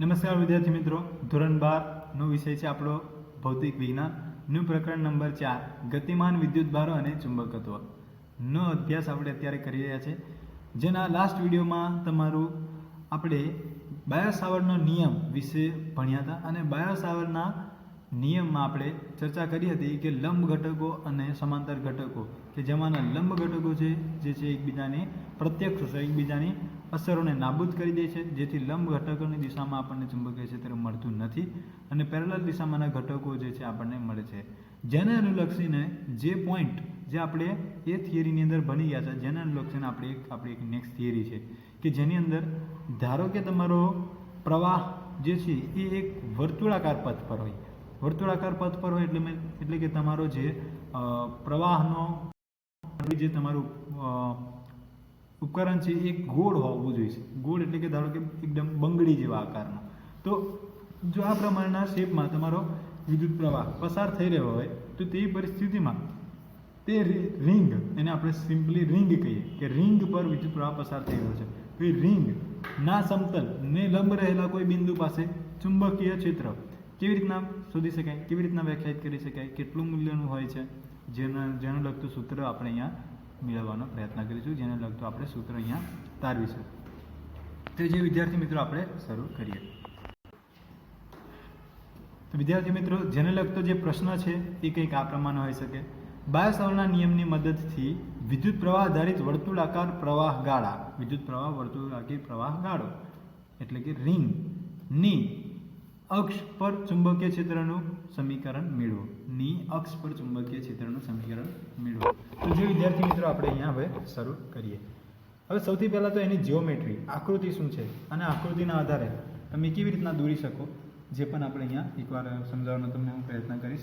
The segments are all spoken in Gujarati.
નમસ્કાર વિદ્યાર્થી મિત્રો. ધોરણ બારનો વિષય છે આપણો ભૌતિક વિજ્ઞાન. નું પ્રકરણ નંબર ચાર, ગતિમાન વિદ્યુત ભારો અને ચુંબકત્વ. નો અભ્યાસ આપણે અત્યારે કરી રહ્યા છે. જેના લાસ્ટ વિડીયોમાં તમારું આપણે બાયો સાવરનો નિયમ વિશે ભણ્યા હતા અને બાયો સાવરના નિયમમાં આપણે ચર્ચા કરી હતી કે લંબ ઘટકો અને સમાંતર ઘટકો, કે જેમાંના લંબ ઘટકો છે, જે છે એકબીજાની પ્રત્યક્ષ એકબીજાની અસરોને નાબૂદ કરી દે છે, જેથી લંબ ઘટકોની દિશામાં આપણને ચુંબકીય ક્ષેત્ર મળતું નથી અને પેરેલલ દિશામાંના ઘટકો જે છે આપણને મળે છે. જેને અનુલક્ષીને જે પોઈન્ટ જે આપણે એ થિયરીની અંદર ભણી ગયા છે, જેને અનુલક્ષીને આપણે એક, આપણી એક નેક્સ્ટ થિયરી છે, કે જેની અંદર ધારો કે તમારો પ્રવાહ જે છે એ એક વર્તુળાકાર પથ પર હોય વર્તુળાકાર પથ પર હોય એટલે એટલે કે તમારો જે પ્રવાહનો જે તમારું ઉપકરણ છે એ ગોળ હોવું જોઈએ ગોળ એટલે કે ધારો કે એકદમ બંગડી જેવા આકારનો. તો જો આ પ્રમાણના શેપમાં તમારો વિદ્યુત પ્રવાહ પસાર થઈ રહ્યો હોય, તો તે પરિસ્થિતિમાં તે રિંગ, એને આપણે સિમ્પલી રિંગ કહીએ કે રિંગ પર વિદ્યુત પ્રવાહ પસાર થઈ રહ્યો છે. તો એ રિંગ ના સમતલ ને લંબ રહેલા કોઈ બિંદુ પાસે ચુંબકીય ક્ષેત્ર કેવી રીતના શોધી શકાય, કેવી રીતના વ્યાખ્યાયિત કરી શકાય, કેટલું મૂલ્યનું હોય છે, જેના, જેનું લગતું સૂત્ર આપણે અહીંયા મેળવવાનો પ્રયત્ન કરીશું, જેને લગતું આપણે સૂત્ર અહીંયા તારવીશું. તો જે વિદ્યાર્થી મિત્રો આપણે શરૂ કરીએ. તો વિદ્યાર્થી મિત્રો, જેને લગતો જે પ્રશ્ન છે, એ કંઈક આ પ્રમાણે હોઈ શકે. બાયસાવરના નિયમની મદદથી વિદ્યુત પ્રવાહ આધારિત વર્તુળાકાર પ્રવાહ ગાળા, વિદ્યુત પ્રવાહ, વર્તુળાકાર પ્રવાહ ગાળો, એટલે કે રિંગની અક્ષ પર ચુંબકીય ક્ષેત્રનું સમીકરણ મેળવો. ની અક્ષ પર ચુંબકીય ક્ષેત્રનું સમીકરણ મેળવો. તો જે વિદ્યાર્થી મિત્રો આપણે અહીંયા હવે શરૂ કરીએ. હવે સૌથી પહેલાં તો એની જીઓમેટ્રી આકૃતિ શું છે? અને આકૃતિના આધારે તમે કેવી રીતના દોરી શકો? જે પણ આપણે અહીંયા એકવાર સમજાવવાનો તમને હું પ્રયત્ન કરીશ.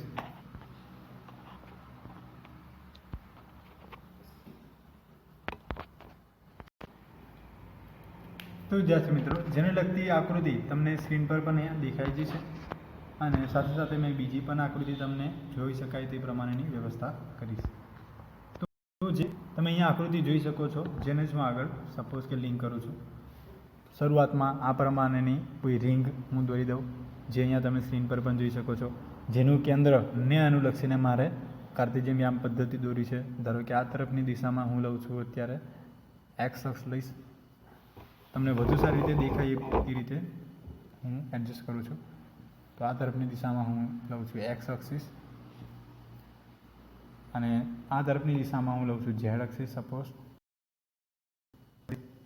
તો વિદ્યાર્થી મિત્રો, જેને લગતી આકૃતિ તમને સ્ક્રીન પર પણ અહીંયા દેખાઈ છે અને સાથે સાથે મેં બીજી પણ આકૃતિ તમને જોઈ શકાય તે પ્રમાણેની વ્યવસ્થા કરીશ. તો જે તમે અહીંયા આકૃતિ જોઈ શકો છો, જેને જ હું આગળ સપોઝ કે લિંક કરું છું. શરૂઆતમાં આ પ્રમાણેની કોઈ રિંગ હું દોરી દઉં, જે અહીંયા તમે સ્ક્રીન પર પણ જોઈ શકો છો. જેનું કેન્દ્ર ને અનુલક્ષીને મારે કાર્તિજ્યમ યામ પદ્ધતિ દોરી છે. ધારો કે આ તરફની દિશામાં હું લઉં છું અત્યારે. એક્સ અક્ષ લઈશ. તમને વધુ સારી રીતે દેખાય એ- રીતે હું એડજસ્ટ કરું છું. તો આ તરફની દિશામાં હું લઉં છું એક્સ અક્ષિસ અને આ તરફની દિશામાં હું લઉં છું Z axis suppose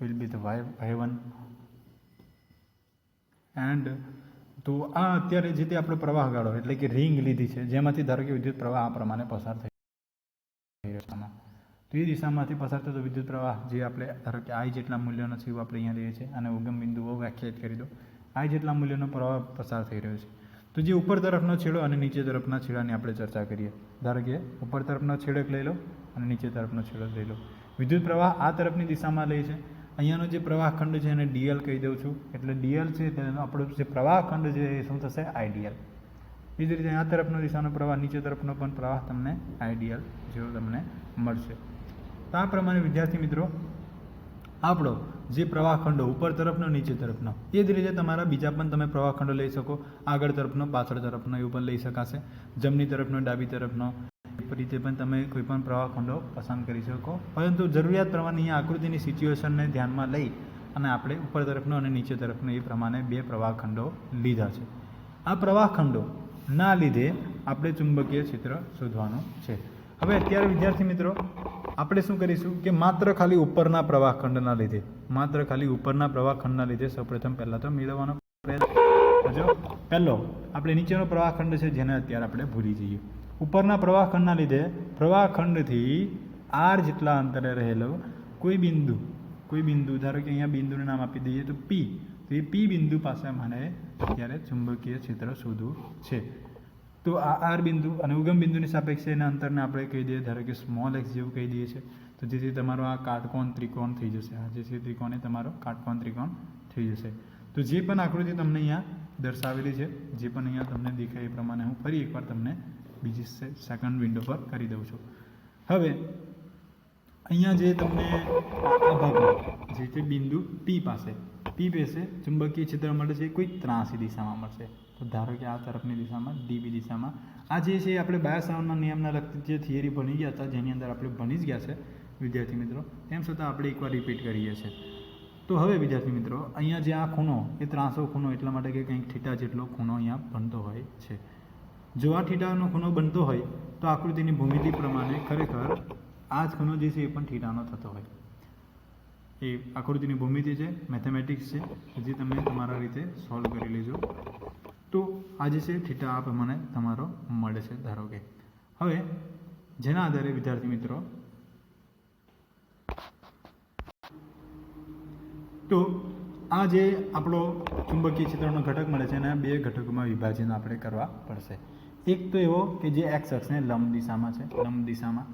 will be the Y having one and તો આ અત્યારે જે તે આપણો પ્રવાહ ગાળો, એટલે કે રિંગ લીધી છે, જેમાંથી ધારો કે વિદ્યુત પ્રવાહ આ પ્રમાણે પસાર થઈ રહ્યો. તો એ દિશામાંથી પસાર થતો વિદ્યુત પ્રવાહ જે આપણે, ધારો કે આઈ જેટલા મૂલ્યનો છે આપણે અહીંયા લઈએ છીએ, અને ઉગમ બિંદુઓ વ્યાખ્યાયિત કરી દો. આઈ જેટલા મૂલ્યનો પ્રવાહ પસાર થઈ રહ્યો છે. તો જે ઉપર તરફનો છેડો અને નીચે તરફના છેડાની આપણે ચર્ચા કરીએ. ધારો કે ઉપર તરફનો છેડો લઈ લો અને નીચે તરફનો છેડો લઈ લો. વિદ્યુત પ્રવાહ આ તરફની દિશામાં લઈ છે. અહીંયાનો જે પ્રવાહ ખંડ છે એને ડીએલ કહી દઉં છું. એટલે ડીએલ છે તેનો આપણો જે પ્રવાહ ખંડ છે એ શું થશે? આઈડીએલ એ જ રીતે આ તરફનો દિશાનો પ્રવાહ, નીચે તરફનો પણ પ્રવાહ તમને આઈડીએલ જેવો તમને મળશે. તો આ પ્રમાણે વિદ્યાર્થી મિત્રો, આપણો જે પ્રવાહખંડો ઉપર તરફનો, નીચે તરફનો, એ જ રીતે તમારા બીજા પણ તમે પ્રવાહખંડો લઈ શકો. આગળ તરફનો, પાછળ તરફનો, એવું પણ લઈ શકાશે. જમણી તરફનો, ડાબી તરફનો, એ રીતે પણ તમે કોઈ પણ પ્રવાહખંડો પસંદ કરી શકો. પરંતુ જરૂરિયાત પ્રમાણે અહીંયા આકૃતિની સિચ્યુએશનને ધ્યાનમાં લઈ અને આપણે ઉપર તરફનો અને નીચે તરફનો એ પ્રમાણે બે પ્રવાહખંડો લીધા છે. આ પ્રવાહખંડો ના લીધે આપણે ચુંબકીય ક્ષેત્ર શોધવાનું છે. હવે અત્યારે વિદ્યાર્થી મિત્રો આપણે શું કરીશું કે માત્ર ખાલી ઉપરના પ્રવાહખંડના લીધે, માત્ર ખાલી ઉપરના પ્રવાહખંડના લીધે સૌપ્રથમ પહેલાં તો મેળવવાનો પ્રયત્ન પહેલો, આપણે નીચેનો પ્રવાહખંડ છે જેને અત્યારે આપણે ભૂલી જઈએ. ઉપરના પ્રવાહખંડના લીધે પ્રવાહખંડથી આર જેટલા અંતરે રહેલો કોઈ બિંદુ કોઈ બિંદુ, ધારો કે અહીંયા બિંદુનું નામ આપી દઈએ તો પી તો એ પી બિંદુ પાસે મને અત્યારે ચુંબકીય ક્ષેત્ર શોધવું છે. તો આ આર બિંદુ અને ઉગમ બિંદુની સાપેક્ષે એના અંતરને આપણે કહી દઈએ, ધારો કે સ્મોલ એક્સ જેવું કહી દઈએ છીએ તો જેથી તમારો આ કાટકોણ ત્રિકોણ થઈ જશે. આ જે છે ત્રિકોણ એ તમારો કાટકોણ ત્રિકોણ થઈ જશે. તો જે પણ આકૃતિ તમને અહીંયા દર્શાવેલી છે, જે પણ અહીંયા તમને દેખાય એ પ્રમાણે હું ફરી એકવાર તમને બીજી સેકન્ડ વિન્ડો પર કરી દઉં છું. હવે, અહીંયા જે તમને જે તે બિંદુ પી પાસે પી પાસે ચુંબકીય ક્ષેત્ર મળે છે કોઈ ત્રાસી દિશામાં મળશે. તો ધારો કે આ તરફની દિશામાં, ડીબી દિશામાં. આ જે છે આપણે બાયોસાવરના નિયમના લગતી જે થિયરી ભણી ગયા હતા, જેની અંદર આપણે ભણી જ ગયા છે, વિદ્યાર્થી મિત્રો, તેમ છતાં આપણે એકવાર રિપીટ કરીએ છીએ. તો હવે વિદ્યાર્થી મિત્રો, અહીંયા જે આ ખૂણો, એ ત્રાસો ખૂણો એટલા માટે કે કંઈક ઠીટા જેટલો ખૂણો અહીંયા બનતો હોય છે. જો આ ઠીટાનો ખૂણો બનતો હોય, તો આકૃતિની ભૂમિતિ પ્રમાણે ખરેખર આ જ ખૂણો જે છે એ પણ ઠીટાનો થતો હોય. એ આકૃતિની ભૂમિતિ છે મેથેમેટિક્સ છે, જે તમે તમારા રીતે સોલ્વ કરી લેજો. તો આ જે છે થીટા આ પ્રમાણે તમારો મળે છે, ધારો કે. હવે, જેના આધારે વિદ્યાર્થી મિત્રો, તો આ જે આપણો ચુંબકીય ક્ષેત્રનો ઘટક મળે છે એના બે ઘટકોમાં વિભાજન આપણે કરવા પડશે. એક તો એવો કે જે એક્સ અક્ષને લંબ દિશામાં છે, લંબ દિશામાં.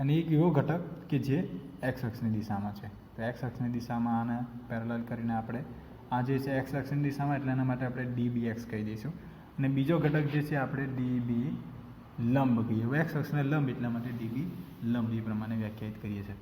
અને એક એવો ઘટક કે જે એક્સ અક્ષની દિશામાં છે. તો એક્સ અક્ષની દિશામાં આને પેરેલલ કરીને આપણે આ જે છે એક્સ અક્ષની દિશામાં, એટલે એના માટે આપણે ડીબી એક્સ કહી દઈશું. અને બીજો ઘટક જે છે આપણે ડીબી લંબ કહીએ. હવે એક્સ અક્ષને લંબ એટલા માટે ડીબી લંબ એ પ્રમાણે વ્યાખ્યાયિત કરીએ છીએ.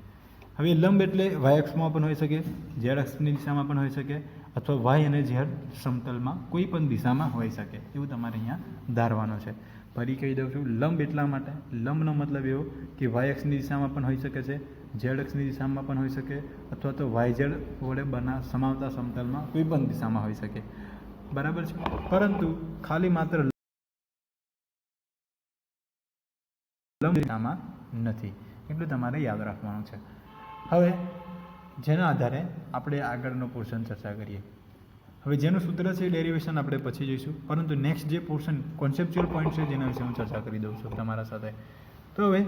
હવે લંબ એટલે વાય અક્ષમાં પણ હોઈ શકે ઝેડ અક્ષની દિશામાં પણ હોઈ શકે, અથવા વાય અને ઝેડ સમતલમાં કોઈ પણ દિશામાં હોઈ શકે. એવું તમારે અહીંયા ધારવાનું છે. ફરી કહી દઉં છું, લંબ એટલા માટે, લંબનો મતલબ એવો કે વાય અક્ષની દિશામાં પણ હોઈ શકે છે ઝેડ અક્ષની દિશામાં પણ હોઈ શકે અથવા તો વાય ઝેડ વડે બના સમાવતા સમતલમાં કોઈ દિશામાં હોઈ શકે. બરાબર છે? પરંતુ ખાલી માત્ર દિશામાં નથી. એટલું તમારે યાદ રાખવાનું છે. હવે, જેના આધારે આપણે આગળનો પોર્શન ચર્ચા કરીએ. હવે જેનું સૂત્ર છે ડેરિવેશન આપણે પછી જોઈશું. પરંતુ નેક્સ્ટ જે પોર્શન કોન્સેપ્ચ્યુઅલ પોઈન્ટ છે, જેના વિશે હું ચર્ચા કરી દઉં છું તમારા સાથે. તો હવે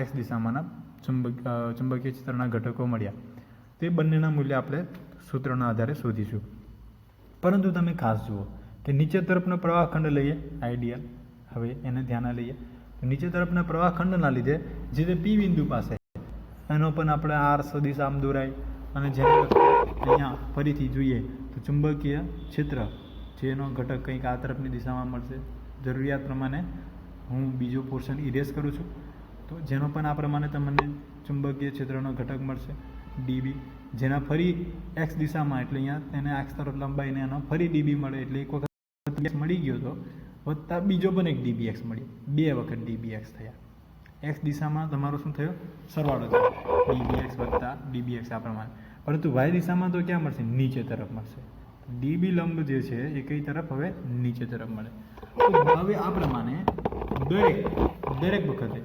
એક્સ દિશામાંના ચુંબક ચુંબકીય ક્ષેત્રના ઘટકો મળ્યા. તે બંનેના મૂલ્ય આપણે સૂત્રના આધારે શોધીશું. પરંતુ તમે ખાસ જુઓ કે નીચે તરફનો પ્રવાહ ખંડ લઈએ, આઈડિયલ. હવે એને ધ્યાને લઈએ. નીચે તરફના પ્રવાહ ખંડના લીધે જે તે પી બિંદુ પાસે એનો પણ આપણે આર સદિશ આમ દોરાય અને જ્યારે અહીંયા ફરીથી જોઈએ તો ચુંબકીય ક્ષેત્ર, જેનો ઘટક કંઈક આ તરફની દિશામાં મળશે. જરૂરિયાત પ્રમાણે હું બીજો પોર્શન ઇરેઝ કરું છું. તો જેનો પણ આ પ્રમાણે તમને ચુંબકીય ક્ષેત્રનો ઘટક મળશે, ડીબી. જેના ફરી એક્સ દિશામાં, એટલે અહીંયા તેને એક્સ તરફ લંબાઈને એનો ફરી ડીબી મળે, એટલે એક વખત મળી ગયો હતો વત્તા બીજો પણ એક ડીબી એક્સ મળ્યો બે વખત ડીબી એક્સ થયા. એક્સ દિશામાં તમારો શું થયો? સરવાળો થયો. ડીબીએક્સ વત્તા ડીબીએક્સ આ પ્રમાણે. પરંતુ વાય દિશામાં તો ક્યાં મળશે? નીચે તરફ મળશે. ડીબી લંબ જે છે, એ કઈ તરફ? હવે નીચે તરફ મળે. તો હવે આ પ્રમાણે દરેક દરેક વખતે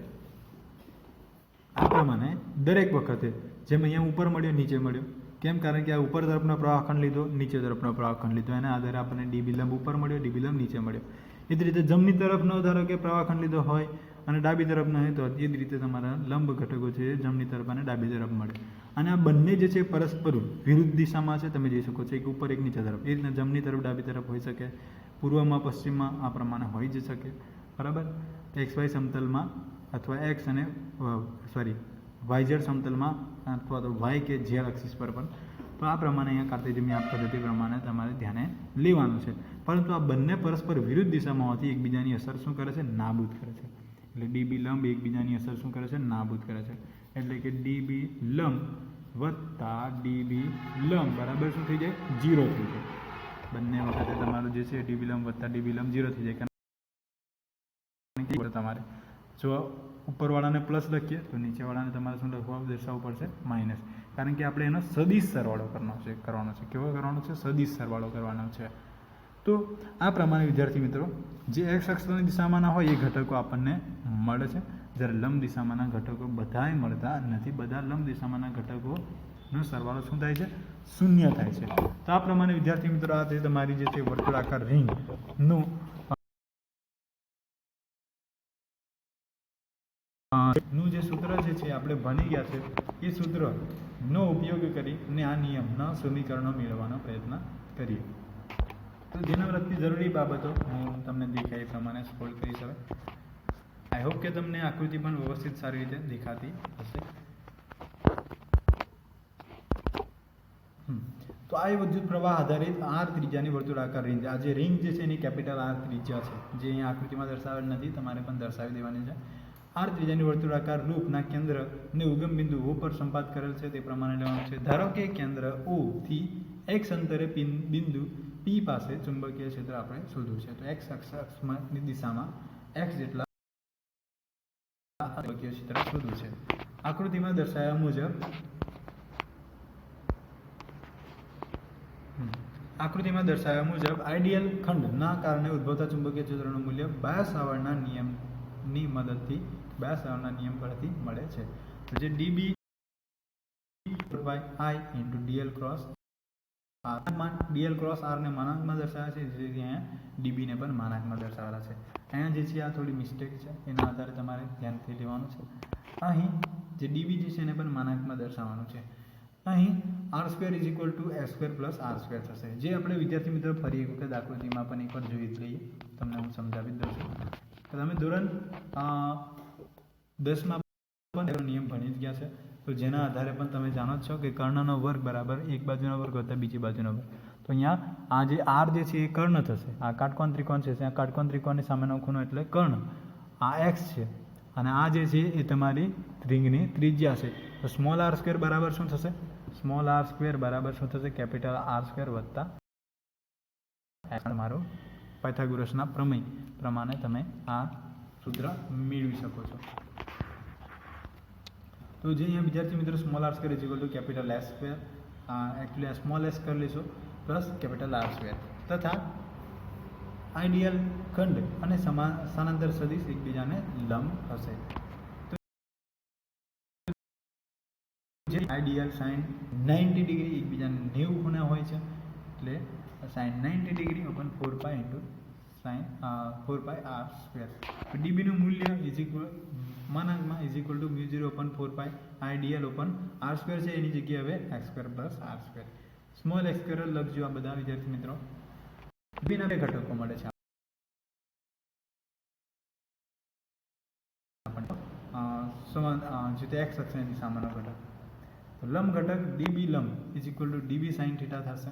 આ પ્રમાણે દરેક વખતે જેમ અહીંયા ઉપર મળ્યો, નીચે મળ્યો, કેમ કારણ કે આ ઉપર તરફનો પ્રવાહખંડ લીધો, નીચે તરફનો પ્રવાહખંડ લીધો, એના આધારે આપણને ડીબી ઉપર મળ્યો ડીબી લંબ નીચે મળ્યો. એ જ રીતે જમણી તરફનો ધારો કે પ્રવાહખંડ લીધો હોય અને ડાબી તરફનો હોય તો એ જ રીતે તમારા લંબ ઘટકો છે જમણી તરફ અને ડાબી તરફ મળે. અને આ બંને જે છે પરસ્પર વિરુદ્ધ દિશામાં છે, તમે જોઈ શકો છો, એક ઉપર, એક નીચે તરફ. એ રીતના જમણી તરફ, ડાબી તરફ હોઈ શકે. પૂર્વમાં, પશ્ચિમમાં આ પ્રમાણે હોઈ જ શકે. બરાબર? એક્સ વાય સમતલમાં અથવા એક્સ અને સોરી વાયઝેડ સમતલમાં અથવા તો વાય કે ઝેડ એક્સિસ પર પણ. તો આ પ્રમાણે અહીંયા કાર્તેજમી આ પદ્ધતિ પ્રમાણે તમારે ધ્યાને લેવાનું છે. પરંતુ આ બંને પરસ્પર વિરુદ્ધ દિશામાં હોવાથી એકબીજાની અસર શું કરે છે? નાબૂદ કરે છે. એટલે ડીબી લંબ એકબીજાની અસર શું કરે છે? નાબૂદ કરે છે. એટલે કે ડીબી લંબ વત્તા ડીબી લંબ બરાબર શું થઈ જાય? જીરો થઈ જાય. બંને વખતે તમારું જે છે ડીબી લંબ વત્તા ડીબી લંબ જીરો થઈ જાય. કારણ કે તમારે જો ઉપરવાળાને પ્લસ લખીએ, તો નીચેવાળાને તમારે શું લખવા દર્શાવવું પડશે માઇનસ કારણ કે આપણે એનો સદીશ સરવાળો કરવાનો છે કરવાનો છે. કેવો કરવાનો છે? સદીશ સરવાળો કરવાનો છે. તો આ પ્રમાણે, વિદ્યાર્થી મિત્રો, જે એક્સ અક્ષરની દિશામાંના હોય, એ ઘટકો આપણને મળે છે. જ્યારે લંબ દિશામાંના ઘટકો બધાય મળતા નથી. બધા લંબ દિશામાંના ઘટકોનો સરવાળો શું થાય છે? શૂન્ય થાય છે. તો આ પ્રમાણે, વિદ્યાર્થી મિત્રો, આ છે તમારી જે છે વર્તુળાકાર રિંગનું નું જે સૂત્ર જે છે, આપણે ભણી ગયા છે, એ સૂત્રનો ઉપયોગ કરીને આ નિયમના સમીકરણો મેળવવાનો પ્રયત્ન કરીએ. તો જેના લગતી જરૂરી બાબતો હું તમને દેખાય એ પ્રમાણે સ્કોલ કરી શકે આઈ હોપ કે તમને આકૃતિ પણ વ્યવસ્થિત સારી રીતે દેખાતી હશે. તો આ વિદ્યુત પ્રવાહ આધારિત આર ત્રિજ્યાની વર્તુળાકાર રિંગ આ જે રિંગ જે છે, એની કેપિટલ આર ત્રિજ્યા છે. જે અહીંયા આકૃતિમાં દર્શાવેલ નથી, તમારે પણ દર્શાવી દેવાની છે. આર ત્રિજ્યાની વર્તુળાકાર લૂપના કેન્દ્રને ઉગમ બિંદુ ઓ પર સંપાત કરેલ છે તે પ્રમાણે લેવાનું છે. ધારો કે કેન્દ્ર ઓ થી એક્સ અંતરે બિંદુ પી પાસે ચુંબકીય ક્ષેત્ર આપણે શોધવું છે. તો એક્સ અક્ષની દિશામાં એક્સ જેટલા ચુંબકીય ક્ષેત્ર શોધવું છે. આકૃતિમાં દર્શાવ્યા મુજબ. આકૃતિમાં દર્શાવ્યા મુજબ આઈડિયલ ખંડના કારણે ઉદ્ભવતા ચુંબકીય ક્ષેત્રનું મૂલ્ય બાયસ આવરણના નિયમની મદદથી બાયસ આવરણના નિયમ પરથી મળે છે. જે DB by I into DL cross આરમાં DL cross આરને માનાંકમાં દર્શાવ્યા છે, જે અહીંયા ડીબીને પણ માનાંકમાં દર્શાવેલા છે. અહીંયા જે છે, આ થોડી મિસ્ટેક છે. એના આધારે તમારે ધ્યાનથી લેવાનું છે. અહીં જે ડીબી જે છે, એને પણ માનાંકમાં દર્શાવવાનું છે. અહીં R square is equal to S square plus R square થશે. જે આપણે વિદ્યાર્થી મિત્રો ફરી એક વખત આકૃતિમાં પણ એકવાર જોઈ લઈએ. તમને હું સમજાવી દઉં છું. તમે ધોરણ દસમાં પણ નિયમ ભણી જ ગયા છે. તો જેના આધારે પણ તમે જાણો જ છો કે કર્ણનો વર્ગ બરાબર એક બાજુનો વર્ગ વત્તા બીજી બાજુનો વર્ગ. તો અહીંયા આ જે આર જે છે એ કર્ણ થશે. આ કાટકોણ ત્રિકોણ છે. આ કાટકોણ ત્રિકોણની સામેનો ખૂણો એટલે કર્ણ. આ એક્સ છે. અને આ જે છે એ તમારી રિંગની ત્રિજ્યા છે. તો સ્મોલ આર સ્ક્વેર બરાબર શું થશે? સ્મોલ આર સ્ક્વેર બરાબર શું થશે? કેપિટલ આર સ્ક્વેર વત્તા મારું પાયથાગોરસના પ્રમેય પ્રમાણે તમે આ સૂત્ર મેળવી શકો છો. તો જે અહીંયા વિદ્યાર્થી મિત્રો small R square is to capital S square actually small S કરી લઈશું પ્લસ કેપિટલ આર સ્ક્વેર તથા આઈડિયલ ખંડ અને સમાન સ્થાનાંતર સદિશ એકબીજાને લંબ હશે. જે આઈડિયલ સાઇન નાઇન્ટી ડિગ્રી એકબીજાને નેવું ખૂણા હોય છે, એટલે sine ninety degree upon four pi into sine four pi R square ડીબીનું મૂલ્ય is equal માનાંકમાં is equal to mu zero upon four pi ideal upon R square છે. એની જગ્યાએ હવે X square plus R square small X square લખજો આ બધા વિદ્યાર્થી મિત્રો. બીના બે ઘટકો મળે છે. સમાન જે તે એક્સ અક્ષની સામાનો ઘટક. તો લંબ ઘટક ડીબી લંબ is equal to D B sine theta થશે.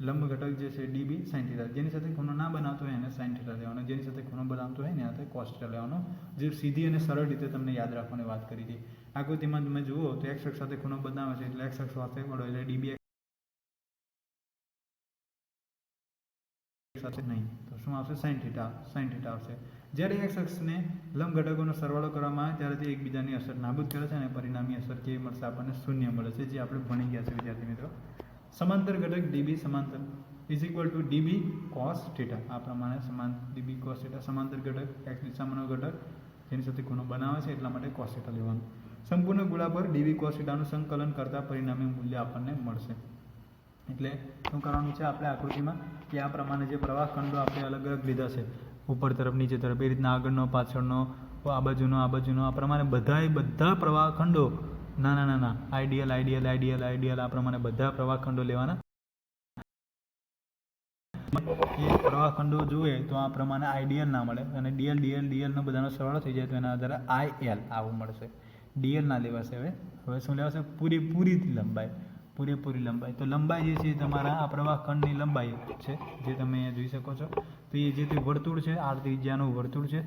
લંબ ઘટક જે છે ડીબી સાઇન થીટા. જેની સાથે ખૂણો ના બનાવતો હોય એને સાઇન થીટા લેવાનો. જેની સાથે ખૂણો બનાવતો હોય એને સાથે કોસ લેવાનો. જે સીધી અને સરળ રીતે તમને યાદ રાખવાની વાત કરી હતી આકૃતિમાં તમે જુઓ તો એક્સ અક્ષ સાથે ખૂણો બનાવે છે એટલે એક્સ અક્ષ સાથે વળો એટલે ડીબી સાથે નહીં. તો શું આવશે? Sine theta. સાઇન થીટા આવશે. જ્યારે એક્સ અક્ષને લંબ ઘટકોનો સરવાળો કરવામાં આવે ત્યારે તે એકબીજાની અસર નાબૂદ કરે છે અને પરિણામી અસર કેવી મળશે આપણને શૂન્ય મળે છે, જે આપણે ભણી ગયા છે વિદ્યાર્થી મિત્રો. સમાંતર ઘટક ડીબી સમાંતર is equal to D B cos theta આ પ્રમાણે સમાન ડીબી કોસ થીટા સમાંતર ઘટક એક્સ દિશામાંનો ઘટક જેની સાથે ખૂણો બનાવે છે એટલા માટે કોસ થીટા લેવાનું. સંપૂર્ણ ગુળા પર ડીબી કોસ થીટાનું સંકલન કરતા પરિણામે મૂલ્ય આપણને મળશે. એટલે શું કરવાનું છે? આપણે આકૃતિમાં કે આ પ્રમાણે જે પ્રવાહ ખંડો આપણે અલગ અલગ લીધા છે. ઉપર તરફ, નીચે તરફ, એ રીતના આગળનો, પાછળનો, આ બાજુનો આ બાજુનો, આ પ્રમાણે બધાય બધા પ્રવાહ ખંડો નાના ના આઈડિયલ આઈડિયલ આઈડિયલ આઈડિયલ આ પ્રમાણે બધા પ્રવાહ ખંડો લેવાના. એ પ્રવાહ ખંડો જુએ તો આ પ્રમાણે આઈડિયલ ના મળે. અને ડીએલ ડીએલ ડીએલનો બધાનો સરવાળો થઈ જાય તો એના આધારે આઈએલ આવું મળશે. ડીએલ ના લેવાશે હવે. હવે શું લેવાશે? પૂરી લંબાઈ. પૂરેપૂરી લંબાઈ. તો લંબાઈ જે છે તમારા આ પ્રવાહ ખંડની લંબાઈ છે, જે તમે અહીંયા જોઈ શકો છો. તો એ જે તે વર્તુળ છે આ ત્રિજ્યાનું વર્તુળ છે.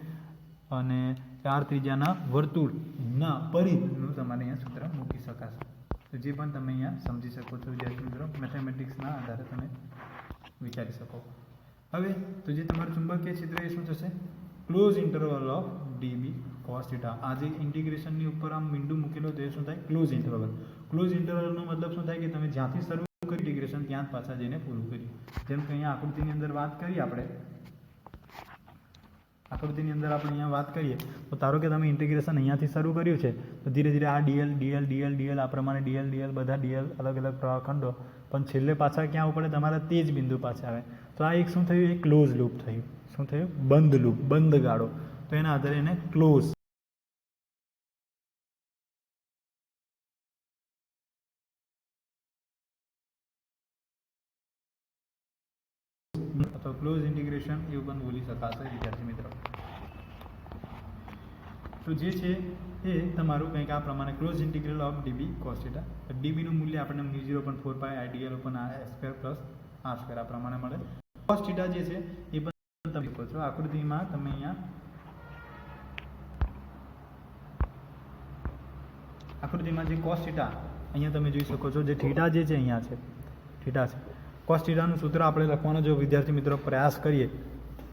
અને ચાર ત્રીજાના વર્તુળના પરિધનું તમારે અહીંયા સૂત્ર મૂકી શકાશે. તો જે પણ તમે અહીંયા સમજી શકો છો વિદ્યાર્થી મિત્રો મેથેમેટિક્સના આધારે તમે વિચારી શકો. હવે, તો જે તમારું ચુંબકીય ક્ષેત્ર એ શું થશે? Close interval of D B cos theta આ જે ઇન્ટિગ્રેશનની ઉપર આમ મીંડું મૂકેલું તો એ શું થાય? ક્લોઝ ઇન્ટરવલ ક્લોઝ ઇન્ટરવલનો મતલબ શું થાય કે તમે જ્યાંથી શરૂ કરી ઇન્ટિગ્રેશન ત્યાં જ પાછા જઈને પૂરું કર્યું. જેમ કે અહીંયા આકૃતિની અંદર વાત કરીએ આપણે આકૃતિની અંદર આપણે અહીંયા વાત કરીએ, તો ધારો કે તમે ઇન્ટિગ્રેશન અહીંયાથી શરૂ કર્યું છે, તો ધીરે ધીરે આ ડીએલ ડીએલ ડીએલ ડીએલ આ પ્રમાણે ડીએલ ડીએલ બધા ડીએલ અલગ અલગ પ્રવાહખંડો પણ છેલ્લે પાછા ક્યાં ઉપડે? તમારે તે જ બિંદુ પાછા આવે. તો આ એક શું થયું? એક ક્લોઝ લૂપ થયું. શું થયું? બંધ લૂપ બંધ ગાળો. તો એના આધારે એને ક્લોઝ અથવા ક્લોઝ ઇન્ટિગ્રેશન એવું પણ બોલી શકાશે, વિદ્યાર્થી મિત્રો. તો જે છે એ તમારું કંઈક આ પ્રમાણે close integral of DB cos theta ડીબીનું મૂલ્ય આપણને મ્યુ ઝીરો પણ ફોર પાય આઈડીએલ પણ આ સ્ક્વેર પ્લસ આ સ્ક્વેર આ પ્રમાણે મળે. કોસ્ટેટા જે છે એ પણ તમે લખો છો. આકૃતિમાં તમે અહીંયા આકૃતિમાં જે કોસ્ટેટા અહીંયા તમે જોઈ શકો છો. જે થીટા જે છે અહીંયા છે થીટા છે. કોસ થીટાનું સૂત્ર આપણે લખવાનો જો વિદ્યાર્થી મિત્રો પ્રયાસ કરીએ,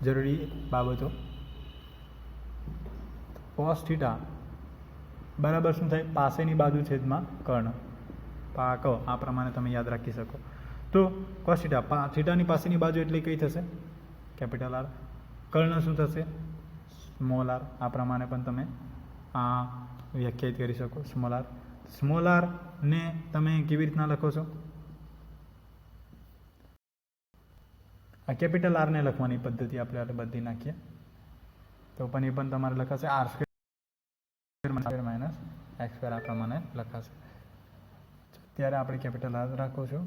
જરૂરી બાબતો. કોસ થીટા બરાબર શું થાય? પાસેની બાજુ છેદમાં કર્ણ. પાક, આ પ્રમાણે તમે યાદ રાખી શકો. તો કોસ થીટા થીટાની પાસેની બાજુ એટલે કઈ થશે? Capital R. કર્ણ શું થશે? Small R. આ પ્રમાણે પણ તમે આ વ્યાખ્યાયિત કરી શકો. Small R. સ્મોલ આરને તમે કેવી રીતના લખો છો? આ કેપિટલ આરને લખવાની પદ્ધતિ આપણે આપણે બધી નાખીએ. તો પણ એ પણ તમારે લખાશે R square minus X square આ પ્રમાણે લખાશે. ત્યારે આપણે કેપિટલ આર રાખો છું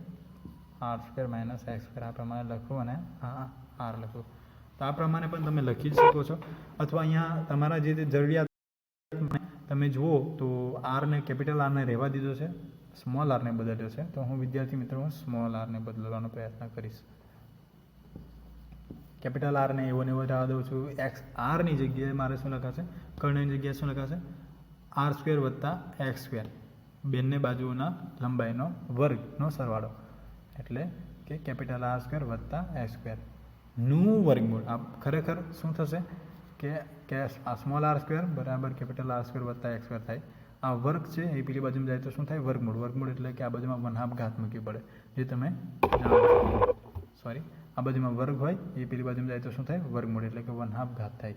R square minus X square આ પ્રમાણે લખવું અને આ આર લખવું તો આ પ્રમાણે પણ તમે લખી શકો છો. અથવા અહીંયા તમારા જે જરૂરિયાત તમે જુઓ તો આરને કેપિટલ આરને રહેવા દીધો છે. સ્મોલ આરને બદલ્યો છે. તો હું વિદ્યાર્થી મિત્રો સ્મોલ આરને બદલવાનો પ્રયત્ન કરીશ. કેપિટલ આરને એવો ને એવો જવા દઉં છું. એક્સ આરની જગ્યાએ મારે શું લખાશે? કર્ણની જગ્યાએ શું લખાશે? આર સ્ક્વેર વત્તા એક્સ સ્ક્વેર બંને બાજુઓના લંબાઈનો વર્ગનો સરવાળો. એટલે કે કેપિટલ આર સ્ક્વેર વત્તા એક્સ સ્ક્વેરનું વર્ગમૂળ. આ ખરેખર શું થશે? કે કે આ સ્મોલ આર સ્ક્વેર બરાબર કેપિટલ આર સ્ક્વેર વત્તા એક્સ સ્ક્વેર થાય. આ વર્ગ છે, એ પેલી બાજુમાં જાય તો શું થાય? વર્ગમૂળ. વર્ગમૂળ એટલે કે આ બાજુમાં વન હાફ ઘાત મૂકવી પડે. જે તમે જાણો સોરી આ બાજુમાં વર્ગ હોય, એ પેલી બાજુમાં જાય તો શું થાય? વર્ગમૂળ એટલે કે વન હાફ ઘાત થાય.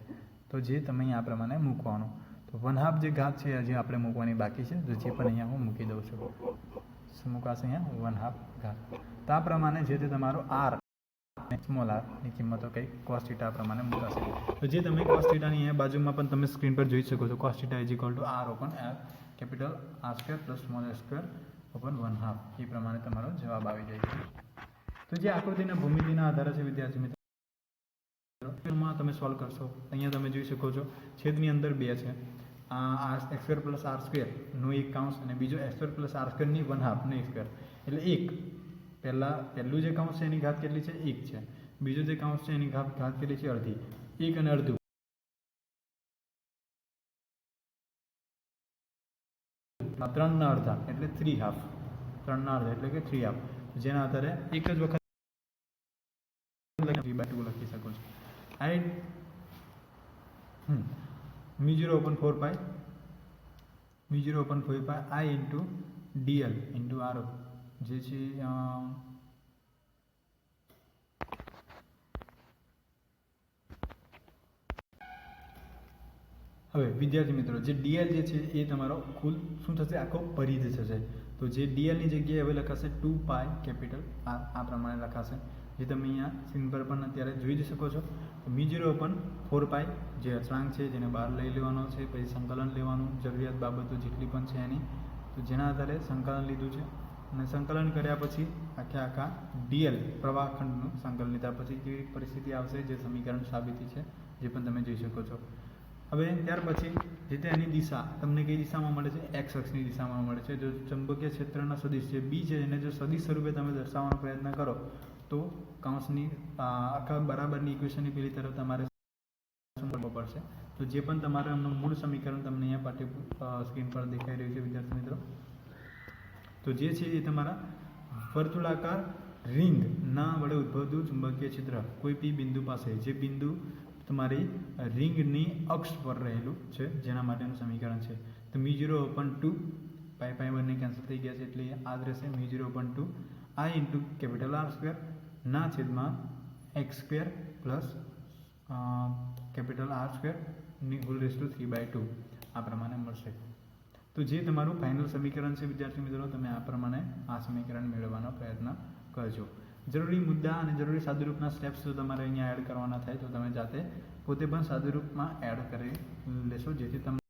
તો જે તમે અહીંયા આ પ્રમાણે મૂકવાનો. તો વન હાફ જે ઘાત છે, હજી આપણે મૂકવાની બાકી છે, તો જે પણ અહીંયા હું મૂકી દઉં છું. મૂકાશે અહીંયા? વન હાફ ઘાત. તો આ પ્રમાણે જે તે તમારો આર સ્મોલ આરની કિંમતો કંઈક કોસ થીટા પ્રમાણે મૂકાશે. તો જે તમે કોસ થીટાની અહીંયા બાજુમાં પણ તમે સ્ક્રીન પર જોઈ શકો છો. Cos theta is equal to R open R capital R square plus small square open one half એ પ્રમાણે તમારો જવાબ આવી જાય છે. તો જે આકૃતિના ભૂમિતિના આધારે છે, વિદ્યાર્થી મિત્રો. તમે સોલ્વ કરશો. અહીંયા તમે જોઈ શકો છો, છેદની અંદર બે છે. આર એક્સ પ્લસ આર સ્ક્વેરનો એક કાઉન્સ અને બીજો એક્સ પ્લસ આર સ્ક્વેરની વન હાફનો એક સ્ક્વેર એટલે એક. પહેલાં, પહેલું જે કાઉન્સ છે, એની ઘાત કેટલી છે? એક છે. બીજો જે કાઉન્સ છે, એની ઘાત ઘાત કેટલી છે? અડધી. એક અને અડધું. ત્રણના અડધા, એટલે થ્રી હાફ ત્રણના અડધા, એટલે કે થ્રી હાફ જેના આધારે એક જ વખત લખી શકો છો. Right hmm. Mu zero open four pi mu zero open four pi I into dl into R જે છે હવે વિદ્યાર્થી મિત્રો, જે ડીએલ જે છે, એ તમારો કુલ શું થશે? આખો પરિધ થશે. તો જે ડીએલની જગ્યાએ હવે લખાશે ટુ પાય કેપિટલ આ આ પ્રમાણે લખાશે. જે તમે અહીંયા સ્ક્રીન પર પણ અત્યારે જોઈ જ શકો છો. મી જીરો પણ ફોર પાય જે અચળાંક છે જેને બહાર લઈ લેવાનો છે, પછી સંકલન લેવાનું, જરૂરિયાત બાબતો જેટલી પણ છે એની. તો જેના આધારે સંકલન લીધું છે. અને સંકલન કર્યા પછી આખે આખા ડીએલ પ્રવાહ ખંડનું સંકલન લીધા પછી કેવી પરિસ્થિતિ આવશે જે સમીકરણ સાબિતી છે જે પણ તમે જોઈ શકો છો. હવે ત્યાર પછી જે તે એની દિશા, તમને કઈ દિશામાં મળે છે? એક્સ અક્ષની દિશામાં મળે છે. જો ચુંબકીય ક્ષેત્રના સદિશ છે બી છે, એને જો સદિશ સ્વરૂપે તમે દર્શાવવાનો પ્રયત્ન કરો તો કૌંસની આખા બરાબરની ઇક્વેશનની પેલી તરફ તમારે પડશે? તો જે પણ તમારા એમનું મૂળ સમીકરણ તમને અહીંયા પાઠ્ય સ્ક્રીન પર દેખાઈ રહ્યું છે, વિદ્યાર્થી મિત્રો. તો જે છે એ તમારા વર્તુળાકાર રિંગના વડે ઉદ્ભવતું ચુંબકીય ક્ષેત્ર, કોઈ બી બિંદુ પાસે, જે બિંદુ તમારી રિંગની અક્ષ પર રહેલું છે, જેના માટેનું સમીકરણ છે. તો mu zero open two pi pi બંને કેન્સલ થઈ ગયા છે, એટલે આ જ રહેશે મી જીરો ઓપન ટુ આ ઇન્ટુ કેપિટલ આર સ્ક્વેર ના છેદમાં x square plus capital R સ્ક્વેરની whole raise to three by two આ પ્રમાણે મળશે. તો જે તમારું ફાઇનલ સમીકરણ છે, વિદ્યાર્થી મિત્રો, તમે આ પ્રમાણે આ સમીકરણ મેળવવાનો પ્રયત્ન કરજો. જરૂરી મુદ્દા અને જરૂરી સાદુરૂપના સ્ટેપ્સ જો તમારે અહીંયા એડ કરવાના થાય, તો તમે જાતે પોતે પણ સાદુરૂપમાં એડ કરી લેશો, જેથી તમને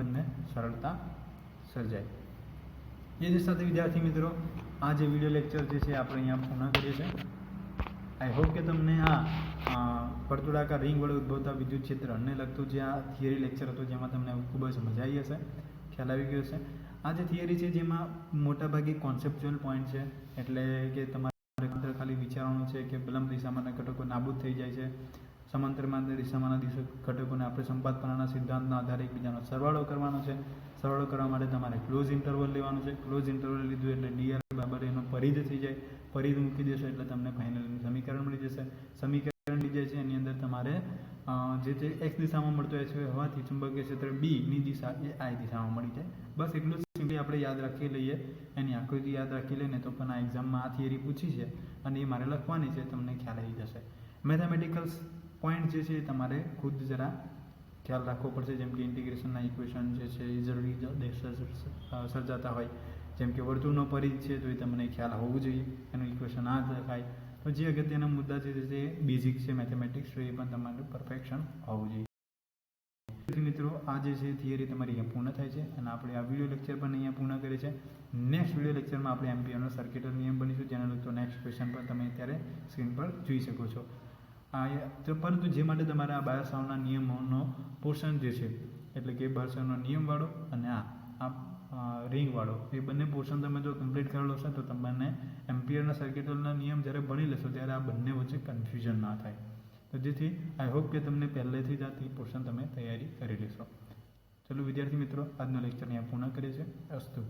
બંને સરળતા સર્જાય. એ જ સાથે વિદ્યાર્થી મિત્રો, આ જે વીડિયો લેક્ચર જે છે, આપણે અહીંયા પૂર્ણ કરીએ છીએ. આઈ હોપ કે તમને આ વર્તુળાકાર રિંગ વડે ઉદ્ભવતા વિદ્યુત ક્ષેત્રને લગતું જે આ થિયરી લેક્ચર હતો, જેમાં તમને ખૂબ જ મજા આવી હશે. ખ્યાલ આવી ગયો હશે. આ જે થિયરી છે, જેમાં મોટાભાગે કોન્સેપ્ચ્યુઅલ પોઈન્ટ છે, એટલે કે તમારે ખાલી વિચારવાનું છે કે બલમ દિશામાંના ઘટકો નાબૂદ થઈ જાય છે. સમાંતરમાં દિશામાંના દિશા ઘટકોને આપણે સંપાદપણાના સિદ્ધાંતના આધારે એકબીજાનો સરવાળો કરવાનો છે. સરવાળો કરવા માટે તમારે ક્લોઝ ઇન્ટરવલ લેવાનું છે. ક્લોઝ ઇન્ટરવલ લીધું એટલે ડીઆર બરાબર એનો પરિધ થઈ જાય. પરિધ મૂકી દેશો એટલે તમને ફાઇનલ સમીકરણ મળી જશે. સમીકરણ જાય છે. એની અંદર તમારે જે તે એક્સ દિશામાં મળતો હોય છે હોવાથી ચુંબકીય ક્ષેત્ર બી ની દિશા એ આઈ દિશામાં મળી જાય. બસ એટલું જ સિમ્પલી આપણે યાદ રાખી લઈએ. એની આકૃતિ યાદ રાખી લઈને તો પણ આ એક્ઝામમાં આ થિયરી પૂછી છે અને એ મારે લખવાની છે. તમને ખ્યાલ આવી જશે. મેથેમેટિકલ્સ પોઈન્ટ જે છે એ તમારે ખુદ જરા ખ્યાલ રાખવો પડશે. જેમ કે ઇન્ટિગ્રેશનના ઇક્વેશન જે છે એ જરૂરી સર્જાતા હોય. જેમ કે વર્તુળનો પરિઘ છે તો એ તમને ખ્યાલ હોવું જોઈએ. એનું ઇક્વેશન આ થાય તો જે અગત્યના મુદ્દા છે જે બેઝિક છે મેથેમેટિક્સ તો એ પણ તમારું પરફેક્શન હોવું જોઈએ. મિત્રો, આ જે છે થિયરી તમારી અહીંયા પૂર્ણ થાય છે અને આપણે આ વીડિયો લેક્ચર પણ અહીંયા પૂર્ણ કરીએ છે નેક્સ્ટ વીડિયો લેક્ચરમાં આપણે એમ્પિયરનો સર્કિટલ નિયમ બનીશું. જેના લગતો નેક્સ્ટ ક્વેશ્ચન પણ તમે અત્યારે સ્ક્રીન પર જોઈ શકો છો. આ પરંતુ જે માટે તમારે આ બાયોસાવના નિયમોનો પોર્શન જે છે, એટલે કે બાયોસાવનો નિયમવાળો અને આ આ રિંગવાળો એ બંને પોર્શન તમે જો કમ્પ્લીટ કરેલો હશે તો તમને એમ્પિયરના સર્કિટલના નિયમ જ્યારે ભણી લેશો ત્યારે આ બંને વચ્ચે કન્ફ્યુઝન ના થાય. તો જેથી આઈ હોપ કે તમને પહેલેથી જ આ પોર્શન તમે તૈયારી કરી લેશો. ચલો વિદ્યાર્થી મિત્રો, આજનો લેક્ચર અહીંયા પૂર્ણ કરીએ છીએ. અસ્તુ.